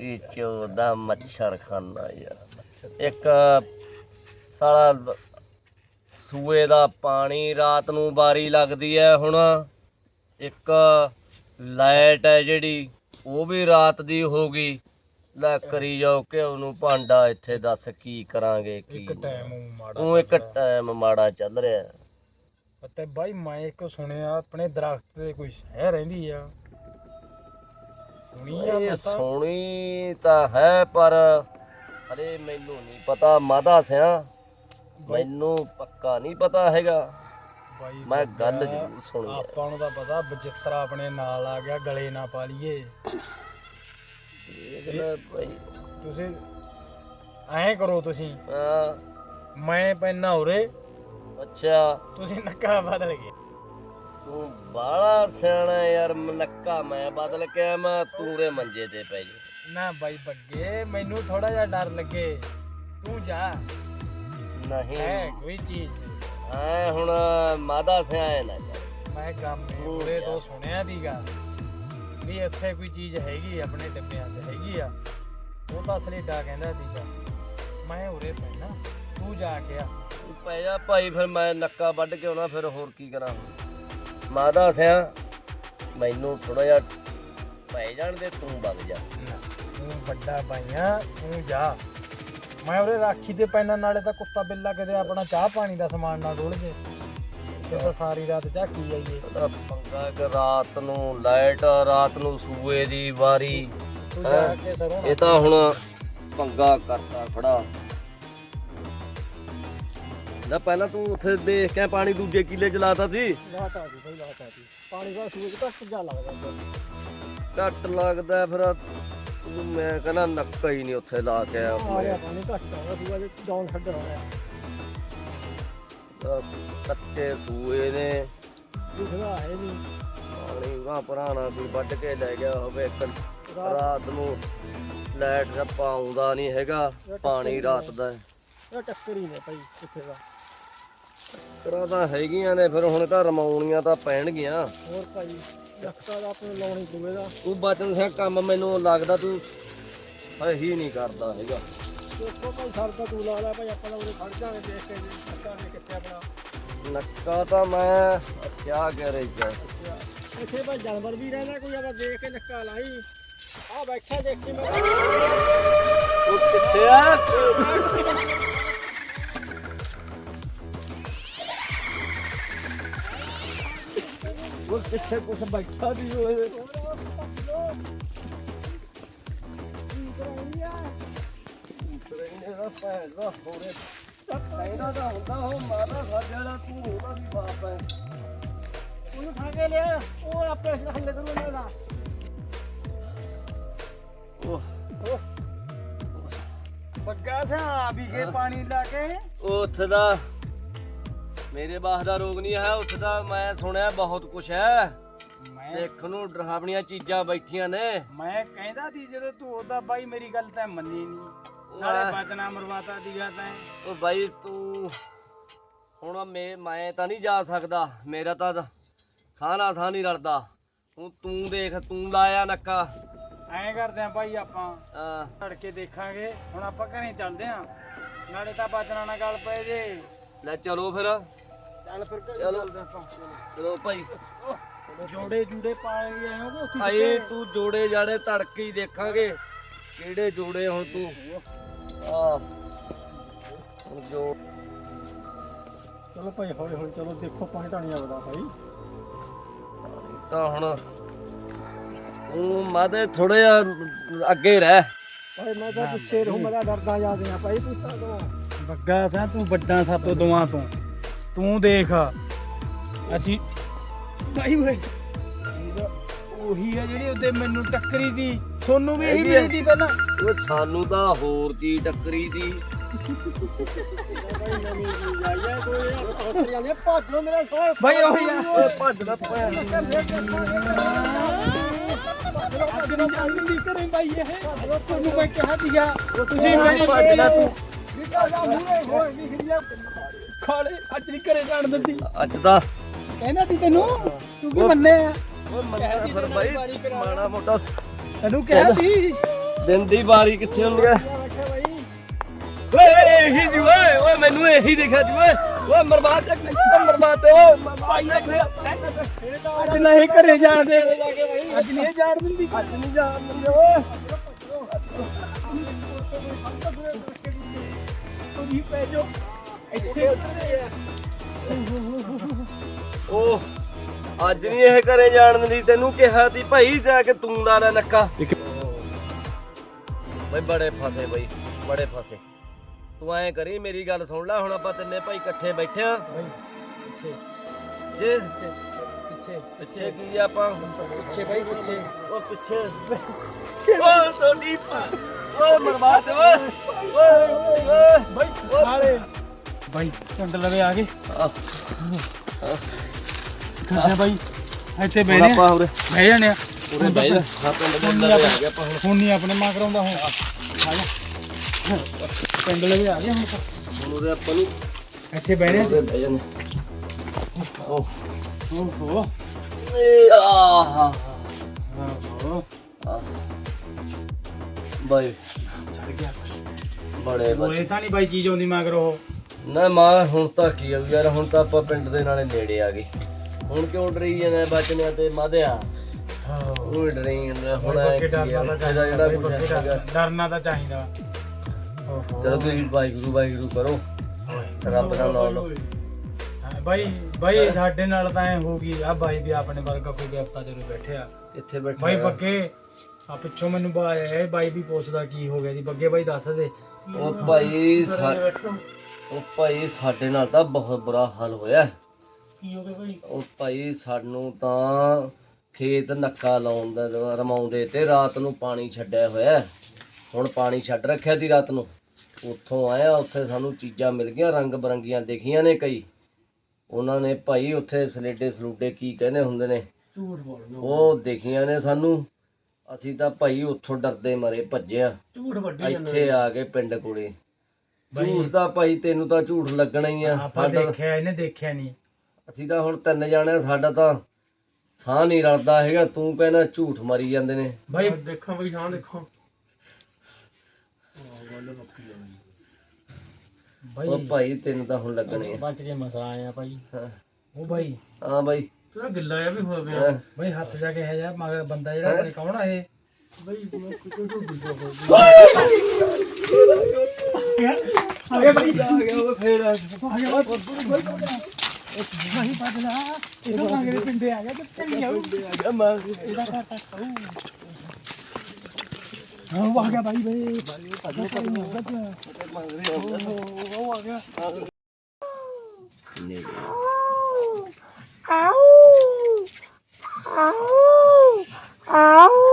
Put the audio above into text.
ਇਹ ਚੋਦਾ ਮੱਛਰ ਖਾਨਾ ਯਾਰ। ਇੱਕ ਸਾਲਾ ਸੂਏ ਦਾ ਪਾਣੀ ਰਾਤ ਨੂੰ ਬਾਰੀ ਲੱਗਦੀ ਹੈ ਹੁਣ। ਇੱਕ ਲਾਈਟ ਹੈ ਜਿਹੜੀ ਉਹ ਵੀ ਰਾਤ ਦੀ ਹੋ ਗਈ। ਲੈ ਕਰੀ ਜਾਓ ਕਿ ਉਹਨੂੰ ਭਾਂਡਾ ਇੱਥੇ ਦੱਸ ਕੀ ਕਰਾਂਗੇ ਕੀ ਇੱਕ ਟਾਈਮ ਮਾੜਾ ਉਹ ਇੱਕ ਟਾਈਮ ਮਾੜਾ ਚੱਲ ਰਿਹਾ। ਤੇ ਬਾਈ ਮੈਂ ਇੱਕ ਸੁਣਿਆ ਆਪਣੇ ਦਰਖਤ ਤੇ ਕੋਈ ਸਹਿ ਰਹਿੰਦੀ ਆ। ਇਹ ਸੋਹਣੀ ਤਾਂ ਹੈ ਪਰ ਹਲੇ ਮੈਨੂੰ ਨਹੀਂ ਪਤਾ ਮਾਦਾ ਸਿਆ। ਮੈਨੂੰ ਪੱਕਾ ਨਹੀਂ ਪਤਾ ਹੈਗਾ। ਬਾਈ ਮੈਂ ਗੱਲ ਜ਼ਰੂਰ ਸੁਣੀ ਹੈ ਆਪਾਂ ਨੂੰ ਤਾਂ ਪਤਾ ਬਜਿੱਤਰਾ ਆਪਣੇ ਨਾਲ ਆ ਗਿਆ ਗਲੇ ਨਾ ਪਾ ਲਈਏ ਦੇਖ ਲੈ ਭਾਈ ਤੁਸੀਂ ਐਂ ਕਰੋ ਤੁਸੀਂ। ਹਾਂ, ਮੈਂ ਪੈਣਾ ਉਰੇ। ਅੱਛਾ। ਤੁਸੀਂ ਨੱਕਾ ਬਦਲ ਗਏ। ਤੂੰ ਬਾਲਾ ਸਿਆਣਾ ਯਾਰ ਮਨੱਕਾ ਮੈਂ ਬਦਲ ਕੇ ਮੈਂ ਤੂਰੇ ਮੰਜੇ ਤੇ ਪੈ ਜਾ ਨਾ ਬਾਈ ਬੱਗੇ ਮੈਨੂੰ ਥੋੜਾ ਜਿਹਾ ਡਰ ਲੱਗੇ। ਤੂੰ ਜਾ। ਨਹੀਂ। ਹੈ ਕੋਈ ਚੀਜ਼ ਐ ਹੁਣ ਮਾਦਾ ਸਿਆ ਹੈ ਨਾ ਕਰ। ਮੈਂ ਗਾਮੇ ਉਰੇ ਤੋਂ ਸੁਣਿਆ ਦੀਗਾ ਵੀ ਇੱਥੇ ਕੋਈ ਚੀਜ਼ ਹੈਗੀ ਆਪਣੇ ਡੱਬਿਆਂ 'ਚ ਹੈਗੀ ਆ। ਉਹ ਤਾਂ ਸਲੇਡਾ ਕਹਿੰਦਾ ਸੀਗਾ। ਮੈਂ ਉਰੇ ਪੈਣਾ। ਤੂੰ ਜਾ ਕੇ ਆ। ਤੂੰ ਪੈ ਜਾ ਭਾਈ ਫਿਰ ਮੈਂ ਨੱਕਾ ਵੱਢ ਕੇ ਆਉਣਾ ਫਿਰ ਹੋਰ ਕੀ ਕਰਾਂ ਮਾਦਾ ਸਿਆ ਮੈਨੂੰ ਥੋੜਾ ਜਿਹਾ ਪੈ ਜਾਣ ਦੇ ਤੂੰ ਵਗ ਜਾ। ਤੂੰ ਵੱਡਾ ਭਾਈਆ ਤੂੰ ਜਾ। ਮੈਂ ਉਰੇ ਰਾਖੀ ਤੇ ਪੈਣਾ ਨਾਲੇ ਤਾਂ ਕੁੱਤਾ ਬਿੱਲਾ ਕਿਤੇ ਆਪਣਾ ਚਾਹ ਪਾਣੀ ਦਾ ਸਮਾਨ ਨਾ ਡੋਲ ਜੇ। ਤੇ ਤਾਂ ਸਾਰੀ ਰਾਤ ਝਾਕੀ ਜਾਈਏ। ਉਹਦਾ ਪੰਗਾ ਕਿ ਰਾਤ ਨੂੰ ਲਾਈਟ ਰਾਤ ਨੂੰ ਸੂਏ ਦੀ ਵਾਰੀ ਤੂੰ ਜਾ ਕੇ ਸਰੋਂ ਇਹ ਤਾਂ ਹੁਣ ਪੰਗਾ ਕਰਤਾ ਖੜਾ। ਨਾ ਪਹਿਲਾਂ ਤੂੰ ਉੱਥੇ ਦੇਖ ਕੇ ਪਾਣੀ ਦੂਜੇ ਕਿੱਲੇ ਚ ਲਾਤਾ ਸੀ। ਲਾਤਾ ਦੀ ਬਈ ਲਾਤਾ ਦੀ ਪਾਣੀ ਦਾ ਸੂਰਜ ਤੱਕ ਜਾ ਲੱਗਦਾ ਘੱਟ ਲੱਗਦਾ ਫਿਰ ਤੂੰ ਮੈਂ ਕਹਿੰਦਾ ਨੱਕਾ ਹੀ ਨਹੀਂ ਉੱਥੇ ਲਾ ਕੇ ਆਇਆ ਆ ਪਾਣੀ ਘੱਟ ਆਉਂਦਾ ਸੀਗਾ ਜੇ ਡਾਊਨ ਹੋਇਆ ਆਹ ਕੱਚੇ ਸੂਏ ਨੇ। ਦਿਖਦਾ ਹੈ ਨਹੀਂ। ਪਾਣੀ ਵਾ ਪੁਰਾਣਾ ਕੋਈ ਵੱਢ ਕੇ ਲੈ ਗਿਆ ਹੋਵੇ ਇੱਕ ਰਾਤ ਨੂੰ। ਲਾਈਟ ਰੱਪਾ ਆਉਂਦਾ ਨਹੀਂ ਹੈਗਾ ਪਾਣੀ ਰਾਤ ਦਾ ਇਹ ਟੱਕਰ ਹੀ ਨੇ ਭਾਈ ਕਿੱਥੇ ਦਾ। ਤੇਰਾ ਤਾਂ ਹੈਗੀਆਂ ਨੇ ਫਿਰ ਹੁਣ ਤਾਂ ਰਮਾਉਣੀਆਂ ਤਾਂ ਪੈਣਗੀਆਂ। ਹੋਰ ਭਾਈ ਲੱਖਾਂ ਦਾ ਆਪਣੇ ਲਾਉਣੀ ਪਵੇਗਾ ਤੂੰ ਬਚਨ ਸਿੰਘ ਕੰਮ ਮੈਨੂੰ ਲੱਗਦਾ ਤੂੰ ਹੀ ਨਹੀਂ ਕਰਦਾ ਹੈਗਾ। ਦੇਖੋ ਭਾਈ ਸਰ ਦਾ ਤੂੰ ਲਾ ਲੈ ਭਾਈ ਆਪਾਂ ਤਾਂ ਉਰੇ ਖੜ ਜਾਾਂਗੇ ਦੇਖ ਕੇ ਲੱਖਾਂ ਨੇ ਕਿੱਥੇ ਆਪਣਾ। ਨੱਕਾ ਤਾਂ ਮੈਂ ਕਿਆ ਕਹਿ ਰਹੀ ਹੈ ਇੱਥੇ ਭਾਈ ਜਾਨਵਰ ਵੀ ਰਹਿੰਦਾ ਕੋਈ ਆਪਾਂ ਦੇਖ ਕੇ ਨੱਕਾ ਲਾਈ। ਆ ਬੈਠਾ ਦੇਖੀ ਮੈਂ। ਉਹ ਕਿੱਥੇ ਆ? ਉਹ ਕਿੱਥੇ ਕੁਛ ਬੈਠਾ ਵੀ ਹੋਏ ਇਹਦਾ ਭੈਣ ਦਾ ਹੋਰੇ ਇਹਦਾ ਤਾਂ ਹੁੰਦਾ ਉਹ ਮਾਦਾ ਸਾਡੇ ਵਾਲਾ ਤੂੰ ਉਹਦਾ ਵੀ ਬਾਪ ਹੈ। ਉਹਨੂੰ ਖਾ ਕੇ ਲਿਆ ਉਹ ਆਪੇ ਹੱਲੇ ਕਰੂ ਇਹਨਾਂ ਦਾ ਉਹ ਬੱਗਾ ਸਿਆ ਵੀ ਕੇ ਪਾਣੀ ਲਾ ਕੇ। ਉਹ ਉੱਥੇ ਦਾ ਮੇਰੇ ਬਾਸ ਦਾ ਰੋਗ ਨਹੀਂ ਹੈ ਉੱਥੇ ਦਾ ਮੈਂ ਸੁਣਿਆ ਬਹੁਤ ਕੁਛ ਹੈ। ਮੈਂ ਦੇਖਣ ਨੂੰ ਡਰਾਵਣੀਆਂ ਚੀਜ਼ਾਂ ਬੈਠੀਆਂ ਨੇ। ਮੈਂ ਕਹਿੰਦਾ ਸੀ ਜਦੋਂ ਤੂੰ ਉਹਦਾ ਬਾਈ ਮੇਰੀ ਗੱਲ ਤਾਂ ਮੰਨੀ ਨਹੀਂ ਨਾਲੇ ਬਚਨਾ ਮਰਵਾਤਾ ਦੀਗਾ ਤੈਂ। ਉਹ ਬਾਈ ਤੂੰ ਹੁਣ ਮੈਂ ਮੈਂ ਤਾਂ ਨਹੀਂ ਜਾ ਸਕਦਾ। ਮੇਰਾ ਤਾਂ ਸਾਹ ਨਾਲ ਸਾਹ ਨਹੀਂ ਰਲਦਾ। ਹੁਣ ਤੂੰ ਦੇਖ ਤੂੰ ਲਾਇਆ ਨੱਕਾ। ਐਂ ਕਰਦੇ ਆਂ ਭਾਈ ਆਪਾਂ। ਆ, ਛੜ ਕੇ ਦੇਖਾਂਗੇ। ਹੁਣ ਆਪਾਂ ਘਰੇ ਚੱਲਦੇ ਆਂ। ਨਾਲੇ ਤਾਂ ਬਚਨਾ ਨਾ ਗੱਲ ਪਏ ਜੇ। ਲੈ ਚਲੋ ਫਿਰ। ਚੱਲ ਫਿਰ ਘਰੇ ਚਲੋ। ਚੱਲਦੇ ਆਪਾਂ ਚਲੋ ਭਾਈ। ਜੋੜੇ ਜੂੜੇ ਪਾ ਕੇ ਆਏ ਹੋਗੇ ਉੱਥੇ ਆਏ ਸਿੱਟੇ? ਤੂੰ ਜੋੜੇ ਜਾੜੇ ਤੜਕੇ ਹੀ ਦੇਖਾਂਗੇ ਕਿਹੜੇ ਜੋੜੇ ਹੁਣ ਤੂੰ। ਆ ਜੋ ਚਲੋ ਭਾਈ ਹੌਲੀ ਹੌਲੀ ਚਲੋ ਦੇਖੋ ਪਾਣੀ ਤਾਂ ਨਹੀਂ ਆਉਂਦਾ ਭਾਈ। ਤਾਂ ਹੁਣ ਤੂੰ ਮਾਦੇ ਥੋੜਾ ਜਿਹਾ ਅੱਗੇ ਰਹਿ। ਭਾਈ ਮੈਂ ਤਾਂ ਪਿੱਛੇ ਰਹੂੰ ਮੇਰਾ ਡਰਦਾ ਯਾਦ ਆ ਭਾਈ ਤੂੰ ਤਾਂ। ਬੱਗਾ ਸਾਂ ਤੂੰ ਵੱਡਾ ਸਾਤੋਂ ਦੋਵਾਂ ਤੋਂ। ਤੂੰ ਦੇਖ। ਅਸੀਂ ਭਾਈ ਓਏ। ਇਹ ਤਾਂ ਉਹੀ ਆ ਜਿਹੜੀ ਉਹਦੇ ਮੈਨੂੰ ਟੱਕਰੀ ਦੀ। ਤੁਹਾਨੂੰ ਵੀ ਇਹੀ ਹੈਗੀ ਆ। ਮਿਲੀ ਦੀ ਪਹਿਲਾਂ। ਉਹ ਸਾਨੂੰ ਤਾਂ ਹੋਰ ਕੀ ਟੱਕਰੀ ਦੀ। ਭਾਈ ਉਹੀ ਆ। ਓਏ ਭੱਜ ਦਾ ਭੈਣ। ਅੱਜ ਨੂੰ ਪਾਣੀ ਨਹੀਂ ਕਰੇ ਭਾਈ ਇਹ ਤੁਹਾਨੂੰ ਮੈਂ ਕਿਹਾ ਸੀਗਾ ਤੁਸੀਂ ਮੇਰੀ ਭੱਜ ਲੈ ਤੂੰ ਖਾਲੇ ਅੱਜ ਨਹੀਂ ਘਰੇ ਜਾਣ ਦਿੰਦੀ। ਅੱਜ ਦਾ ਕਹਿੰਦਾ ਸੀ ਤੈਨੂੰ ਤੂੰ ਕੀ ਮੰਨਿਆ ਓਏ ਮੰਨਿਆ ਫਿਰ ਬਾਈ ਮਾੜਾ ਮੋਟਾ ਤੈਨੂੰ ਕਿਹਾ ਸੀ। ਦਿਨ ਦੀ ਵਾਰੀ ਕਿੱਥੇ ਹੁੰਦੀ ਹੈ ਓਏ ਇਹੀ ਜੀ ਓਏ ਓਏ ਮੈਨੂੰ ਇਹੀ ਦਿਖਿਆ ਜੀ ਓਏ। ਓਏ ਮਰਵਾ ਚੱਕ ਮਰਵਾ ਤੇ ਓਏ ਭਾਈ ਅੱਜ ਨਹੀਂ ਘਰੇ ਜਾਣ ਦੇ। ਅੱਜ ਨਹੀਂ ਜਾਣ ਦਿੰਦੀ। ਅੱਜ ਨਹੀਂ ਜਾਣ ਦਿੰਦੇ ਓਏ। ਤੁਸੀਂ ਪੈ ਜਾਓ। ਇੱਥੇ ਉਹ ਅੱਜ ਨਹੀਂ ਇਹ ਘਰੇ ਜਾਣ ਦਿੰਦੀ ਤੈਨੂੰ ਕਿਹਾ ਸੀ ਭਾਈ ਜਾ ਕੇ ਤੂੰ ਲਾ ਲੈ ਨੱਕਾ। ਬਈ ਬੜੇ ਫਸੇ ਬਈ ਬੜੇ ਫਸੇ। ਤੂੰ ਐਂ ਕਰੀ ਮੇਰੀ ਗੱਲ ਸੁਣ ਲੈ ਹੁਣ ਆਪਾਂ ਤਿੰਨੇ ਭਾਈ ਇਕੱਠੇ ਬੈਠੇ ਆ। ਪਿੱਛੇ। ਜੇ ਪਿੱਛੇ ਪਿੱਛੇ। ਕੀ ਆਪਾਂ? ਪਿੱਛੇ ਬਾਈ ਪਿੱਛੇ। ਉਹ ਪਿੱਛੇ। ਓ ਤੁਹਾਡੀ ਓ ਮਰਵਾ ਦੇ ਓਏ ਓਏ ਓਏ ਬਾਈ ਨਾਲੇ। ਬਾਈ ਟੰਡ ਲਵੇ ਆ ਗਏ ਆ ਕਿੱਥੇ ਬਾਈ ਇੱਥੇ ਬਹਿਨੇ ਆਪਾਂ ਉਰੇ ਬਹਿ ਜਾਣੇ ਆ। ਉਰੇ ਬਹਿ ਜਾ। ਹਾਂ ਪਿੰਡ ਦੇ ਆ ਗਿਆ ਆਪਾਂ ਹੁਣ ਹੁਣ ਨਹੀਂ ਆਪਣੇ ਮਾਂ ਕਰਾਉਂਦਾ ਹੁਣ। ਆ ਜਾ। ਪਿੰਡ ਲਵੇ ਆ ਗਏ ਹੁਣ ਉਰੇ ਆਪਾਂ ਨੂੰ ਇੱਥੇ ਬਹਿਨੇ ਉਰੇ ਬਹਿ ਜਾਣਾ। ਓ ਓਹੋ। ਏ ਆਹ ਓਹੋ ਬਾਈ। ਛੱਡ ਗਿਆ। ਬੜੇ ਇਹ ਤਾਂ ਨਹੀਂ ਬਾਈ ਚੀਜ਼ ਆਉਂਦੀ ਮਗਰ ਉਹ ਨਾ ਮਾਂ ਹੁਣ ਤਾਂ ਕੀ ਆ ਯਾਰ ਹੁਣ ਤਾਂ ਆਪਾਂ ਪਿੰਡ ਦੇ ਨਾਲੇ ਨੇੜੇ ਆ ਗਏ। ਹੁਣ ਕਿਉਂ ਡਰੀ ਜਾਂਦਾ ਬਚਨਿਆ ਤੇ ਮਾਧਿਆ? ਉਹ ਡਰੀ ਜਾਂਦਾ ਹੁਣ ਐ ਬੱਕੇ ਕੀ ਆ, ਡਰਨਾ ਤਾਂ ਉੱਥੇ ਦਾ ਜਿਹੜਾ ਚਾਹੀਦਾ ਕੁਛ ਹੈਗਾ। ਡਰਨਾ ਤਾਂ ਚਾਹੀਦਾ। ਓਹੋ। ਚਲੋ ਤੁਸੀਂ ਵਾਹਿਗੁਰੂ ਵਾਹਿਗੁਰੂ ਕਰੋ। ਰੱਬ ਦਾ ਨਾਮ ਲਓ। ਹਾਂ, ਬਾਈ ਬਾਈ ਸਾਡੇ ਨਾਲ ਤਾਂ ਐ ਹੋ ਗਈ ਆ ਬਾਈ ਵੀ ਆਪਣੇ ਵਰਗਾ ਕੋਈ ਵਿਅਕਤਾ ਜਦੋਂ ਬੈਠਿਆ। ਇੱਥੇ ਬੈਠੇ ਬਾਈ ਆ। ਬੱਗੇ ਆ ਪਿੱਛੋਂ ਮੈਨੂੰ ਬਾਈ ਵੀ ਪੁੱਛਦਾ ਕੀ ਹੋ ਗਿਆ ਜੀ। ਬੱਗੇ ਬਾਈ ਦੱਸ ਦੇ। ਉਹ ਭਾਈ ਸਾ- ਉਹ ਭਾਈ ਸਾਡੇ ਨਾਲ ਤਾਂ ਬਹੁਤ ਬੁਰਾ ਹਾਲ ਹੋਇਆ। ਕੀ ਹੋ ਗਿਆ ਬਾਈ ਉਹ ਭਾਈ ਸਾਨੂੰ ਤਾਂ ਖੇਤ ਨੱਕਾ ਲਾਉਣ ਦਾ ਰਮਾਉਂਦੇ ਤੇ ਰਾਤ ਨੂੰ ਪਾਣੀ ਛੱਡਿਆ ਹੋਇਆ। ਹੁਣ ਪਾਣੀ ਛੱਡ ਰੱਖਿਆ ਦੀ ਰਾਤ ਨੂੰ। ਉੱਥੋਂ ਆਇਆ ਉੱਥੇ ਸਾਨੂੰ ਚੀਜ਼ਾਂ ਮਿਲ ਗਈਆਂ ਰੰਗ ਬਰੰਗੀਆਂ ਦੇਖੀਆਂ ਨੇ ਕਈ। ਉਹਨਾਂ ਨੇ ਭਾਈ ਉੱਥੇ ਸਲੇਡੇ ਸਲੂਡੇ ਕੀ ਕਹਿੰਦੇ ਹੁੰਦੇ ਨੇ? ਝੂਠ ਬੋਲਣਾ ਉਹ ਦੇਖੀਆਂ ਨੇ ਸਾਨੂੰ। ਅਸੀਂ ਤਾਂ ਭਾਈ ਉੱਥੋਂ ਡਰਦੇ ਮਰੇ ਭੱਜਿਆ ਝੂਠ ਵੱਡੇ ਇੱਥੇ ਆ ਕੇ ਪਿੰਡ ਕੋਲੇ। ਝੂਠ ਦਾ ਭਾਈ ਤੈਨੂੰ ਤਾਂ ਝੂਠ ਲੱਗਣਾ ਹੀ ਆ। ਆਪਾਂ ਦੇਖਿਆ ਇਹਨੇ ਦੇਖਿਆ ਨਹੀਂ। ਅਸੀਂ ਤਾਂ ਹੁਣ ਤਿੰਨ ਜਾਣੇ ਆ, ਸਾਡਾ ਤਾਂ ਸਾਹ ਨਹੀਂ ਰਲਦਾ ਹੈਗਾ। ਤੂੰ ਕਹਿੰਦਾ ਝੂਠ ਮਾਰੀ ਜਾਂਦੇ ਨੇ। ਬਾਈ ਦੇਖਾਂ ਬਾਈ ਹਾਂ ਦੇਖਾਂ। ਉਹ ਭਾਈ ਤੈਨੂੰ ਤਾਂ ਹੁਣ ਲੱਗਣੇ ਆ। ਬਚ ਕੇ ਮਸਾ ਆਇਆ ਭਾਈ। ਹਾਂ। ਉਹ ਬਾਈ। ਹਾਂ ਬਾਈ। ਤੂੰ ਗਿੱਲਾ ਆ ਵੀ ਹੋ ਹਾਂ। ਬਾਈ ਹੱਥ ਜਾ ਕੇ ਹੈ ਯਾਰ ਮਗਰ ਬੰਦਾ ਜਿਹੜਾ ਆਪਣੇ ਕੌਣ ਆ ਇਹ? ਬਾਈ ਮੈਂ ਕੁਝ ਤੋਂ ਬਿਲਦਾ ਹੋ ਗਿਆ ਆ ਗਿਆ ਬਾਈ ਆ ਗਿਆ ਉਹ ਫੇਰ ਆ ਗਿਆ ਬਾਈ ਬਾਈ ਬਦਲਾ ਇਹ ਤਾਂ ਮਗਰ ਪਿੰਡੇ ਆ ਗਿਆ ਤੇ ਚੰਗੀ ਆਉ ਆ ਗਿਆ ਮਾਰ ਇਹਦਾ ਘਾਟਾ ਖਾਊ ਹਾਂ ਉਹ ਆ ਗਿਆ ਬਾਈ ਬਾਈ ਬਾਈ ਪਤਾ ਨਹੀਂ ਉਹ ਆ ਗਿਆ ਨਹੀਂ Ow! Ow! Ow!